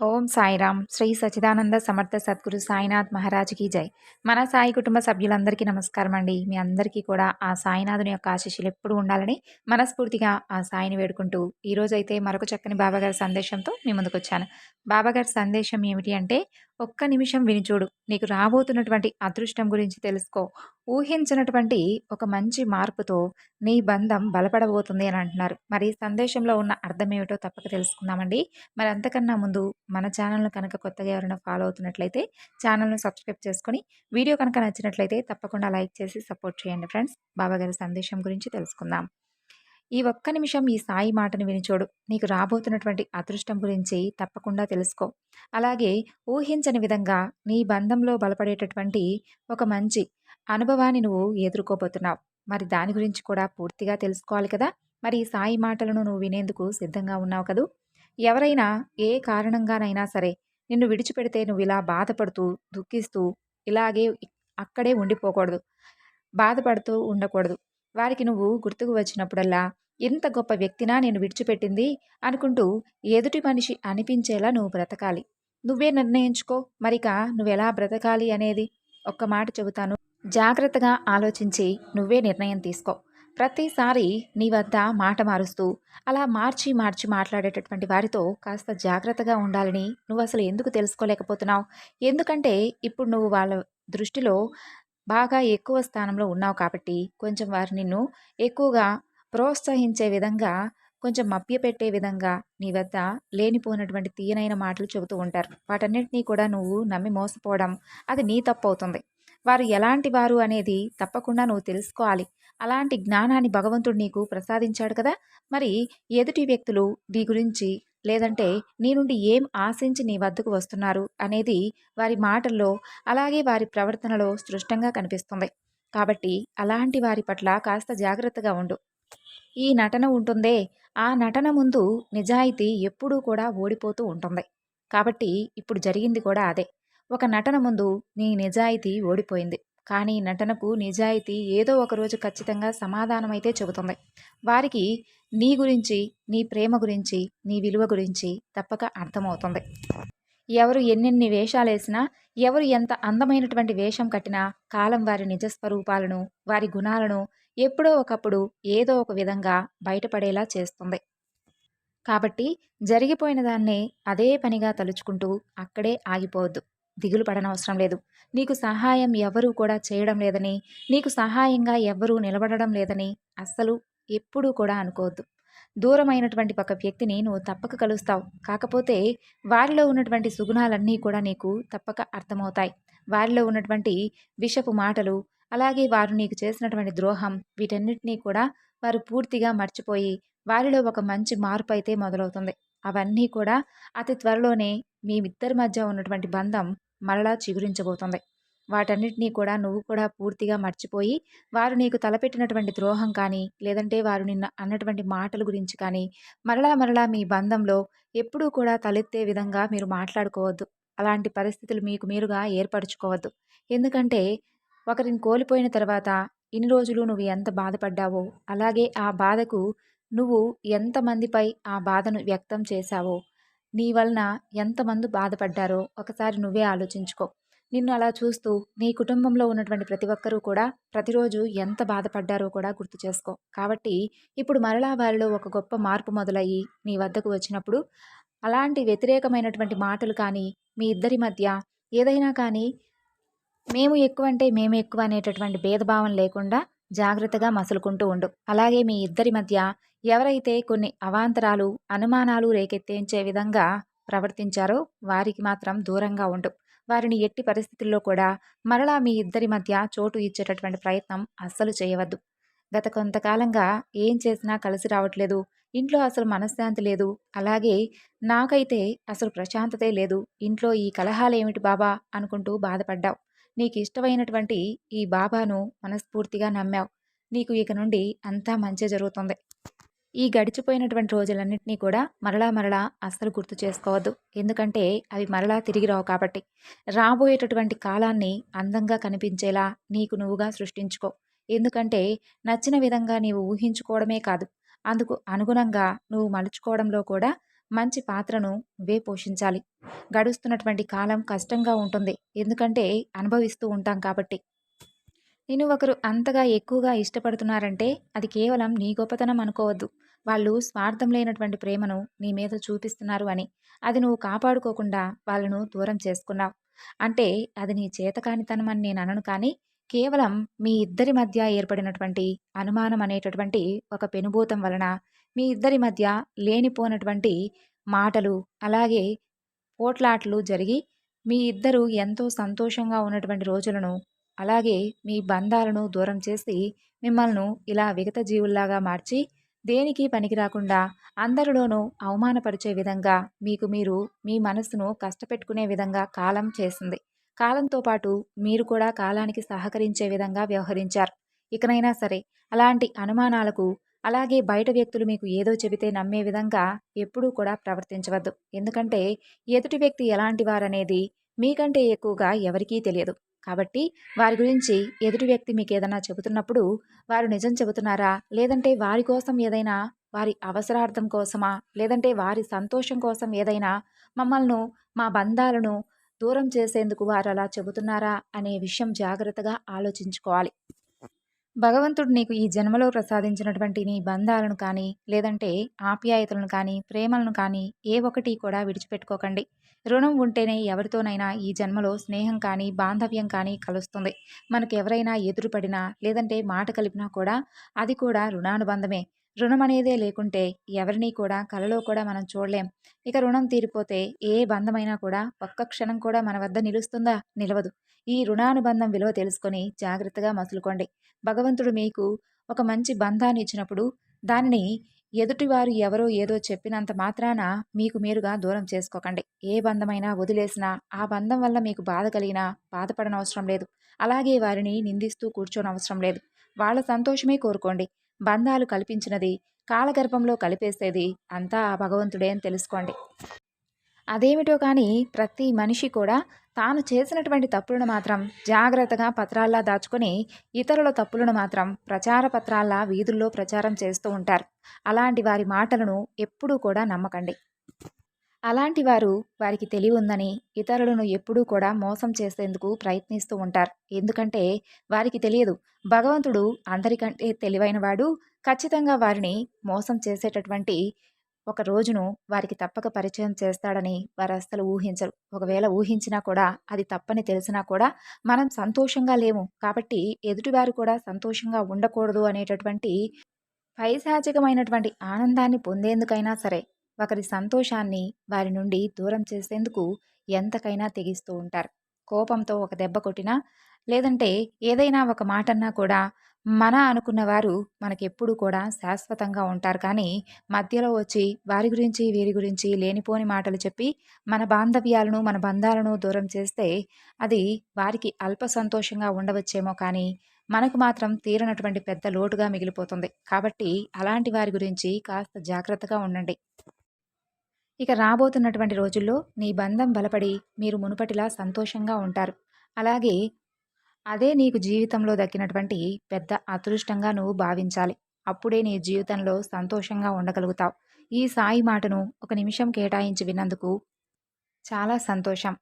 ఓం సాయిరామ్ శ్రీ సచిదానంద సమర్థ సద్గురు సాయినాథ్ మహారాజ్కి జై. మన సాయి కుటుంబ సభ్యులందరికీ నమస్కారం అండి. మీ అందరికీ కూడా ఆ సాయినాథుని యొక్క ఆశీస్సులు ఎప్పుడు ఉండాలని మనస్ఫూర్తిగా ఆ సాయిని వేడుకుంటూ ఈరోజైతే మరొక చక్కని బాబాగారి సందేశంతో మీ ముందుకు వచ్చాను బాబాగారి సందేశం ఏమిటి అంటే ఒక్క నిమిషం విని చూడు. నీకు రాబోతున్నటువంటి అదృష్టం గురించి తెలుసుకో. ఊహించినటువంటి ఒక మంచి మార్పుతో నీ బంధం బలపడబోతుంది అని అంటున్నారు. మరి సందేశంలో ఉన్న అర్థం ఏమిటో తప్పక తెలుసుకుందామండి. మరి అంతకన్నా ముందు మన ఛానల్ను కనుక కొత్తగా ఎవరైనా ఫాలో అవుతున్నట్లయితే ఛానల్ను సబ్స్క్రైబ్ చేసుకొని వీడియో కనుక నచ్చినట్లయితే తప్పకుండా లైక్ చేసి సపోర్ట్ చేయండి ఫ్రెండ్స్. బాబాగారి సందేశం గురించి తెలుసుకుందాం. ఈ ఒక్క నిమిషం ఈ సాయి మాటను వినిచోడు నీకు రాబోతున్నటువంటి అదృష్టం గురించి తప్పకుండా తెలుసుకో. అలాగే ఊహించని విధంగా నీ బంధంలో బలపడేటటువంటి ఒక మంచి అనుభవాన్ని నువ్వు ఎదుర్కోబోతున్నావు. మరి దాని గురించి కూడా పూర్తిగా తెలుసుకోవాలి కదా? మరి ఈ సాయి మాటలను నువ్వు వినేందుకు సిద్ధంగా ఉన్నావు కదూ? ఎవరైనా ఏ కారణంగానైనా సరే నిన్ను విడిచిపెడితే నువ్వు ఇలా బాధపడుతూ దుఃఖిస్తూ ఇలాగే అక్కడే ఉండిపోకూడదు. బాధపడుతూ ఉండకూడదు. వారికి నువ్వు గుర్తుకు వచ్చినప్పుడల్లా ఇంత గొప్ప వ్యక్తినా నేను విడిచిపెట్టింది అనుకుంటూ ఎదుటి మనిషి అనిపించేలా నువ్వు బ్రతకాలి. నువ్వే నిర్ణయించుకో మరిక నువ్వెలా బ్రతకాలి అనేది ఒక్క మాట చెబుతాను. జాగ్రత్తగా ఆలోచించి నువ్వే నిర్ణయం తీసుకో. ప్రతిసారి నీ వద్ద మాట మారుస్తూ అలా మార్చి మార్చి మాట్లాడేటటువంటి వారితో కాస్త జాగ్రత్తగా ఉండాలని నువ్వు అసలు ఎందుకు తెలుసుకోలేకపోతున్నావు? ఎందుకంటే ఇప్పుడు నువ్వు వాళ్ళ దృష్టిలో బాగా ఎక్కువ స్థానంలో ఉన్నావు కాబట్టి కొంచెం వారు నిన్ను ఎక్కువగా ప్రోత్సహించే విధంగా కొంచెం మభ్యపెట్టే విధంగా నీ వద్ద లేనిపోయినటువంటి తీయనైన మాటలు చెబుతూ ఉంటారు. వాటన్నిటినీ కూడా నువ్వు నమ్మి మోసపోవడం అది నీ తప్పు అవుతుంది వారు ఎలాంటి వారు అనేది తప్పకుండా నువ్వు తెలుసుకోవాలి. అలాంటి జ్ఞానాన్ని భగవంతుడు నీకు ప్రసాదించాడు కదా! మరి ఎదుటి వ్యక్తులు నీ గురించి లేదంటే నీ నుండి ఏం ఆశించి నీ వద్దకు వస్తున్నారు అనేది వారి మాటల్లో అలాగే వారి ప్రవర్తనలో స్పష్టంగా కనిపిస్తుంది. కాబట్టి అలాంటి వారి పట్ల కాస్త జాగ్రత్తగా ఉండు. ఈ నటన ఉంటుందే ఆ నటన ముందు నిజాయితీ ఎప్పుడూ కూడా ఓడిపోతూ ఉంటుంది. కాబట్టి ఇప్పుడు జరిగింది కూడా అదే. ఒక నటన ముందు నీ నిజాయితీ ఓడిపోయింది. కానీ నటనకు నిజాయితీ ఏదో ఒకరోజు ఖచ్చితంగా సమాధానమైతే చెబుతుంది. వారికి నీ గురించి నీ ప్రేమ గురించి నీ విలువ గురించి తప్పక అర్థమవుతుంది. ఎవరు ఎన్నెన్ని వేషాలు వేసినా ఎవరు ఎంత అందమైనటువంటి వేషం కట్టినా కాలం వారి నిజస్వరూపాలను వారి గుణాలను ఎప్పుడో ఒకప్పుడు ఏదో ఒక విధంగా బయటపడేలా చేస్తుంది. కాబట్టి జరిగిపోయిన దాన్నే అదే పనిగా తలుచుకుంటూ అక్కడే ఆగిపోవద్దు. దిగులు పడనవసరం లేదు. నీకు సహాయం ఎవరూ కూడా చేయడం లేదని నీకు సహాయంగా ఎవ్వరూ నిలబడడం లేదని అస్సలు ఎప్పుడూ కూడా అనుకోవద్దు. దూరమైనటువంటి ఒక వ్యక్తిని నువ్వు తప్పక కలుస్తావు. కాకపోతే వారిలో ఉన్నటువంటి సుగుణాలన్నీ కూడా నీకు తప్పక అర్థమవుతాయి. వారిలో ఉన్నటువంటి విషపు మాటలు అలాగే వారు నీకు చేసినటువంటి ద్రోహం వీటన్నిటినీ కూడా వారు పూర్తిగా మర్చిపోయి వారిలో ఒక మంచి మార్పు అయితే మొదలవుతుంది. అవన్నీ కూడా అతి త్వరలోనే మీ ఇద్దరి మధ్య ఉన్నటువంటి బంధం మరలా చిగురించబోతుంది. వాటన్నిటినీ కూడా నువ్వు కూడా పూర్తిగా మర్చిపోయి వారు నీకు తలపెట్టినటువంటి ద్రోహం కానీ లేదంటే వారు నిన్న అన్నటువంటి మాటల గురించి కానీ మరలా మరలా మీ బంధంలో ఎప్పుడూ కూడా తలెత్తే విధంగా మీరు మాట్లాడుకోవద్దు. అలాంటి పరిస్థితులు మీకు మీరుగా ఏర్పరచుకోవద్దు. ఎందుకంటే ఒకరిని కోల్పోయిన తర్వాత ఇన్ని రోజులు నువ్వు ఎంత బాధపడ్డావో అలాగే ఆ బాధకు నువ్వు ఎంతమందిపై ఆ బాధను వ్యక్తం చేశావో నీ వలన ఎంతమంది బాధపడ్డారో ఒకసారి నువ్వే ఆలోచించుకో. నిన్ను అలా చూస్తూ నీ కుటుంబంలో ఉన్నటువంటి ప్రతి ఒక్కరూ కూడా ప్రతిరోజు ఎంత బాధపడ్డారో కూడా గుర్తు చేసుకో. కాబట్టి ఇప్పుడు మరలా వారిలో ఒక గొప్ప మార్పు మొదలయ్యి నీ వద్దకు వచ్చినప్పుడు అలాంటి వ్యతిరేకమైనటువంటి మాటలు కానీ మీ ఇద్దరి మధ్య ఏదైనా కానీ మేము ఎక్కువ అంటే మేము ఎక్కువ అనేటటువంటి భేదభావం లేకుండా జాగ్రత్తగా మసులుకుంటూ ఉండు. అలాగే మీ ఇద్దరి మధ్య ఎవరైతే కొన్ని అవాంతరాలు అనుమానాలు రేకెత్తించే విధంగా ప్రవర్తించారో వారికి మాత్రం దూరంగా ఉండు. వారిని ఎట్టి పరిస్థితుల్లో కూడా మరలా మీ ఇద్దరి మధ్య చోటు ఇచ్చేటటువంటి ప్రయత్నం అస్సలు చేయవద్దు. గత కొంతకాలంగా ఏం చేసినా కలిసి రావట్లేదు. ఇంట్లో అసలు మనశ్శాంతి లేదు. అలాగే నాకైతే అసలు ప్రశాంతతే లేదు. ఇంట్లో ఈ కలహాలేమిటి బాబా? అనుకుంటూ బాధపడ్డావు. నీకు ఇష్టమైనటువంటి ఈ బాబాను మనస్ఫూర్తిగా నమ్మావు. నీకు ఇక నుండి అంతా మంచి జరుగుతుంది. ఈ గడిచిపోయినటువంటి రోజులన్నింటినీ కూడా మరలా మరలా అస్సలు గుర్తు చేసుకోవద్దు. ఎందుకంటే అవి మరలా తిరిగి రావు కాబట్టి. రాబోయేటటువంటి కాలాన్ని అందంగా కనిపించేలా నీకు నువ్వుగా సృష్టించుకో. ఎందుకంటే నచ్చిన విధంగా నీవు ఊహించుకోవడమే కాదు. అందుకు అనుగుణంగా నువ్వు మలుచుకోవడంలో కూడా మంచి పాత్రను నువ్వే పోషించాలి. గడుస్తున్నటువంటి కాలం కష్టంగా ఉంటుంది. ఎందుకంటే అనుభవిస్తూ ఉంటాం కాబట్టి. నేను ఒకరు అంతగా ఎక్కువగా ఇష్టపడుతున్నారంటే అది కేవలం నీ గొప్పతనం అనుకోవద్దు. వాళ్ళు స్వార్థం లేనటువంటి ప్రేమను నీ మీద చూపిస్తున్నారు అని. అది నువ్వు కాపాడుకోకుండా వాళ్ళను దూరం చేసుకున్నావు. అంటే అది నీ చేతకానితనం అని నేను అనను కానీ కేవలం మీ ఇద్దరి మధ్య ఏర్పడినటువంటి అనుమానం అనేటటువంటి ఒక పెనుభూతం వలన మీ ఇద్దరి మధ్య లేనిపోనటువంటి మాటలు అలాగే పోట్లాట్లు జరిగి మీ ఇద్దరు ఎంతో సంతోషంగా ఉన్నటువంటి రోజులను అలాగే మీ బంధాలను దూరం చేసి మిమ్మల్ని ఇలా విగత జీవుల్లాగా మార్చి దేనికి పనికి రాకుండా అందరిలోనూ అవమానపరిచే విధంగా మీకు మీరు మీ మనసును కష్టపెట్టుకునే విధంగా కాలం చేసింది. కాలంతో పాటు మీరు కూడా కాలానికి సహకరించే విధంగా వ్యవహరించారు. ఇకనైనా సరే అలాంటి అనుమానాలకు అలాగే బయట వ్యక్తులు మీకు ఏదో చెబితే నమ్మే విధంగా ఎప్పుడూ కూడా ప్రవర్తించవద్దు. ఎందుకంటే ఎదుటి వ్యక్తి ఎలాంటి వారనేది మీకంటే ఎక్కువగా ఎవరికీ తెలియదు. కాబట్టి వారి గురించి ఎదుటి వ్యక్తి మీకు ఏదైనా చెబుతున్నప్పుడు వారు నిజం చెబుతున్నారా? లేదంటే వారి కోసం ఏదైనా వారి అవసరార్థం కోసమా? లేదంటే వారి సంతోషం కోసం ఏదైనా మమ్మల్ని మా బంధాలను దూరం చేసేందుకు వారు అలా చెబుతున్నారా అనే విషయం జాగ్రత్తగా ఆలోచించుకోవాలి. భగవంతుడు నీకు ఈ జన్మలో ప్రసాదించినటువంటి నీ బంధాలను కానీ లేదంటే ఆప్యాయతలను కానీ ప్రేమలను కానీ ఏ ఒక్కటి కూడా విడిచిపెట్టుకోకండి. రుణం ఉంటేనే ఎవరితోనైనా ఈ జన్మలో స్నేహం కానీ బాంధవ్యం కానీ కలుస్తుంది. మనకు ఎవరైనా ఎదురుపడినా లేదంటే మాట కలిపినా కూడా అది కూడా రుణానుబంధమే. రుణం అనేదే లేకుంటే ఎవరినీ కూడా కలలో కూడా మనం చూడలేం. ఇక రుణం తీరిపోతే ఏ బంధమైనా కూడా ఒక్క క్షణం కూడా మన వద్ద నిలుస్తుందా? నిలవదు. ఈ రుణానుబంధం విలువ తెలుసుకొని జాగ్రత్తగా మసులుకోండి. భగవంతుడు మీకు ఒక మంచి బంధాన్ని ఇచ్చినప్పుడు దానిని ఎదుటివారు ఎవరో ఏదో చెప్పినంత మాత్రాన మీకు మీరుగా దూరం చేసుకోకండి. ఏ బంధమైనా వదిలేసినా ఆ బంధం వల్ల మీకు బాధ కలిగినా బాధపడనవసరం లేదు. అలాగే వారిని నిందిస్తూ కూర్చోనవసరం లేదు. వాళ్ళ సంతోషమే కోరుకోండి. బంధాలు కల్పించినది కాలగర్భంలో కలిపేసేది అంతా ఆ భగవంతుడే అని తెలుసుకోండి. అదేమిటో కానీ ప్రతి మనిషి కూడా తాను చేసినటువంటి తప్పులను మాత్రం జాగ్రత్తగా పత్రాల్లా దాచుకొని ఇతరుల తప్పులను మాత్రం ప్రచార పత్రాల్లా వీధుల్లో ప్రచారం చేస్తూ ఉంటారు. అలాంటి వారి మాటలను ఎప్పుడూ కూడా నమ్మకండి. అలాంటి వారు వారికి తెలివి ఉందని ఇతరులను ఎప్పుడూ కూడా మోసం చేసేందుకు ప్రయత్నిస్తూ ఉంటారు. ఎందుకంటే వారికి తెలియదు. భగవంతుడు అందరికంటే తెలివైనవాడు. ఖచ్చితంగా వారిని మోసం చేసేటటువంటి ఒక రోజును వారికి తప్పక పరిచయం చేస్తాడని వారు అస్సలు ఊహించరు. ఒకవేళ ఊహించినా కూడా అది తప్పని తెలిసినా కూడా మనం సంతోషంగా లేము. కాబట్టి ఎదుటివారు కూడా సంతోషంగా ఉండకూడదు అనేటటువంటి పైశాచికమైనటువంటి ఆనందాన్ని పొందేందుకైనా సరే ఒకరి సంతోషాన్ని వారి నుండి దూరం చేసేందుకు ఎంతకైనా తెగిస్తూ ఉంటారు. కోపంతో ఒక దెబ్బ కొట్టినా లేదంటే ఏదైనా ఒక మాటన్నా కూడా మన అనుకున్న వారు మనకెప్పుడు కూడా శాశ్వతంగా ఉంటారు. కానీ మధ్యలో వచ్చి వారి గురించి వీరి గురించి లేనిపోని మాటలు చెప్పి మన బాంధవ్యాలను మన బంధాలను దూరం చేస్తే అది వారికి అల్ప సంతోషంగా ఉండవచ్చేమో కానీ మనకు మాత్రం తీరనటువంటి పెద్ద లోటుగా మిగిలిపోతుంది. కాబట్టి అలాంటి వారి గురించి కాస్త జాగ్రత్తగా ఉండండి. ఇక రాబోతున్నటువంటి రోజుల్లో నీ బంధం బలపడి మీరు మునుపటిలా సంతోషంగా ఉంటారు. అలాగే అదే నీకు జీవితంలో దక్కినటువంటి పెద్ద అదృష్టంగా నువ్వు భావించాలి. అప్పుడే నీ జీవితంలో సంతోషంగా ఉండగలుగుతావు. ఈ సాయి మాటను ఒక నిమిషం కేటాయించి విన్నందుకు చాలా సంతోషం.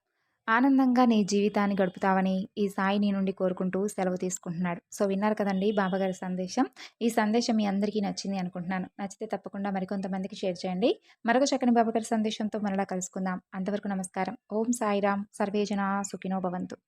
ఆనందంగా నీ జీవితాన్ని గడుపుతావని ఈ సాయి నీ నుండి కోరుకుంటూ సెలవు తీసుకుంటున్నాడు. సో విన్నారు కదండి బాబాగారి సందేశం. ఈ సందేశం మీ అందరికీ నచ్చింది అనుకుంటున్నాను. నచ్చితే తప్పకుండా మరికొంతమందికి షేర్ చేయండి. మరొక చక్కని బాబాగారి సందేశంతో మరలా కలుసుకుందాం. అంతవరకు నమస్కారం. ఓం సాయిరామ్. సర్వేజన సుఖినో భవంతు.